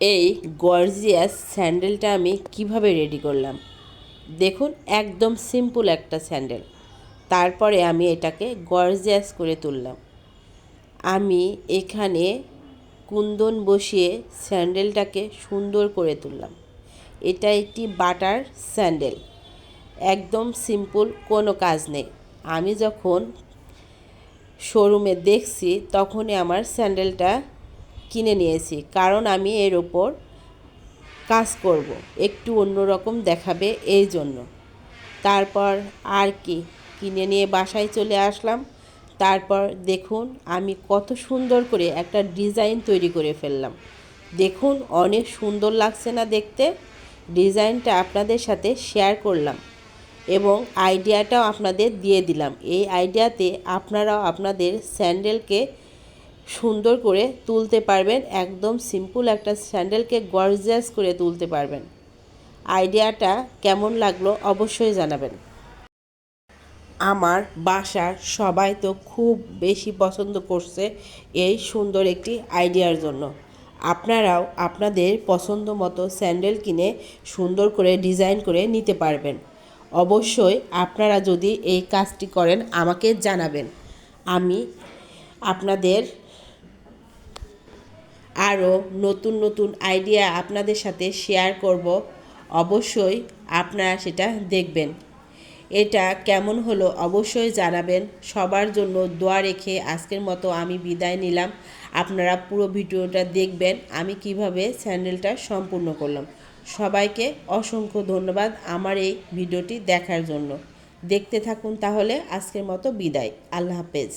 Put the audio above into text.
এই গর্জিয়াস স্যান্ডেলটা আমি কীভাবে রেডি করলাম? দেখুন, একদম সিম্পল একটা স্যান্ডেল তারপরে আমি এটাকে গর্জিয়াস করে তুললাম। আমি এখানে কুন্দন বসিয়ে স্যান্ডেলটাকে সুন্দর করে তুললাম। এটা একটি বাটার স্যান্ডেল একদম সিম্পল কোনো কাজ নেই। আমি যখন শোরুমে দেখছি, তখনই আমার স্যান্ডেলটা কিনে নিয়েছি, কারণ আমি এর ওপর কাজ করব। একটু অন্যরকম দেখাবে এই জন্য। তারপর আর কি কিনে নিয়ে বাসায় চলে আসলাম। তারপর দেখুন আমি কত সুন্দর করে একটা ডিজাইন তৈরি করে ফেললাম। দেখুন অনেক সুন্দর লাগছে না দেখতে। ডিজাইনটা আপনাদের সাথে শেয়ার করলাম এবং আইডিয়াটাও আপনাদের দিয়ে দিলাম। এই আইডিয়াতে আপনারাও আপনাদের স্যান্ডেলকে সুন্দর করে তুলতে পারবেন, একদম সিম্পল একটা স্যান্ডেলকে গর্জিয়াস করে তুলতে পারবেন। আইডিয়াটা কেমন লাগল অবশ্যই জানাবেন। আমার বাসার সবাই তো খুব বেশি পছন্দ করছে এই সুন্দর একটি আইডিয়ার জন্য। আপনারাও আপনাদের পছন্দ মতো স্যান্ডেল কিনে সুন্দর করে ডিজাইন করে নিতে পারবেন। অবশ্যই আপনারা যদি এই কাজটি করেন আমাকে জানাবেন। আমি আপনাদের আরও নতুন নতুন আইডিয়া আপনাদের সাথে শেয়ার করব, অবশ্যই আপনারা সেটা দেখবেন। এটা কেমন হলো অবশ্যই জানাবেন। সবার জন্য দোয়া রেখে আজকের মতো আমি বিদায় নিলাম। আপনারা পুরো ভিডিওটা দেখবেন, আমি কীভাবে স্যান্ডেলটা সম্পূর্ণ করলাম। সবাইকে অসংখ্য ধন্যবাদ আমার এই ভিডিওটি দেখার জন্য। দেখতে থাকুন তাহলে আজকের মতো বিদায়। আল্লাহ হাফেজ।